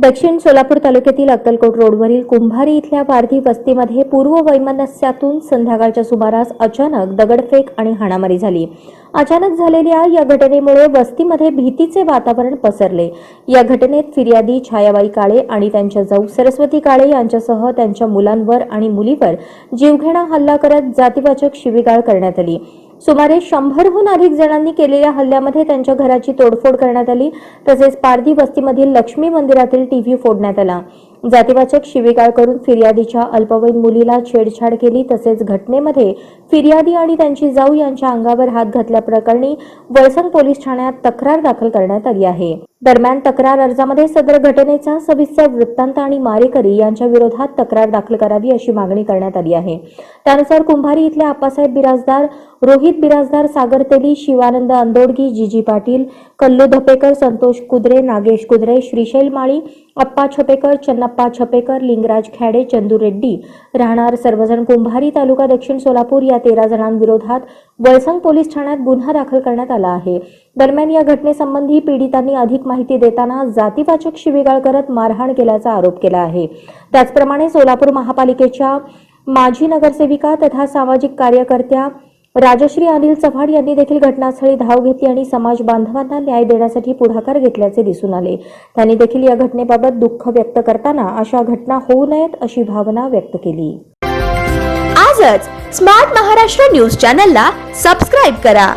दक्षिण सोलापूर तालुक्यातील अक्कलकोट रोडवरील कुंभारी इथल्या पारधी वस्तीमध्ये पूर्व वैमनस्यातून संध्याकाळच्या सुमारास अचानक दगडफेक आणि हाणामारी झाली. अचानक झालेल्या या घटनेमुळे वस्तीमध्ये भीतीचे वातावरण पसरले. या घटनेत फिर्यादी छायाबाई काळे आणि त्यांच्या जाऊ सरस्वती काळे यांच्यासह त्यांच्या मुलांवर आणि मुलीवर जीवघेणा हल्ला करत जातीवाचक शिवीगाळ करण्यात आली. सुमारे शंभरहून अधिक जणांनी केलेल्या हल्ल्यामध्ये त्यांच्या घराची तोडफोड करण्यात आली. तसेच पारधी वस्तीमधील लक्ष्मी मंदिरातील टीव्ही फोडण्यात आला. जातीवाचक शिवीगाळ करून फिर्यादीच्या अल्पवयीन मुलीला छेडछाड केली तसेच घटनेमध्ये फिर्यादी आणि त्यांची जाऊ यांच्या अंगावर हात घातल्याप्रकरणी वळसण पोलीस ठाण्यात तक्रार दाखल करण्यात आली आहे. दरम्यान तक्रार अर्जामध्ये सदर घटनेचा सविस्तर वृत्तांत आणि मारेकरी यांच्या विरोधात तक्रार दाखल करावी अशी मागणी करण्यात आली आहे. त्यानुसार कुंभारी इथल्या आप्पासाहेब बिराजदार रोहित बिराजदार सागर तेली शिवानंद अंदोडगी जीजी पाटील कल्लू धपेकर संतोष कुद्रे नागेश कुद्रे श्रीशैल माळी अप्पा छपेकर चन्नप्पा छपेकर लिंगराज खेडे चंदू रेड्डी राहणार सर्वजण कुंभारी तालुका दक्षिण सोलापूर या तेरा जणांविरोधात वळसंग पोलीस ठाण्यात गुन्हा दाखल करण्यात आला आहे. दरम्यान या घटनेसंबंधी पीडितांनी अधिक माहिती देताना जातीवाचक शिवीगाळ करत मारहाण केल्याचा आरोप केला आहे. त्याचप्रमाणे सोलापूर महापालिकेच्या माजी नगरसेविका तथा सामाजिक कार्यकर्त्या राजश्री अनिल चव्हाण यांनी देखील घटनास्थळी धाव घेतली आणि समाज बांधवांना न्याय देण्यासाठी पुढाकार घेतल्याचे दिसून आले. त्यांनी देखील या घटनेबाबत दुःख व्यक्त करताना अशा घटना होऊ नयेत अशी भावना व्यक्त केली. आजच स्मार्ट महाराष्ट्र न्यूज चॅनलला सबस्क्राईब करा.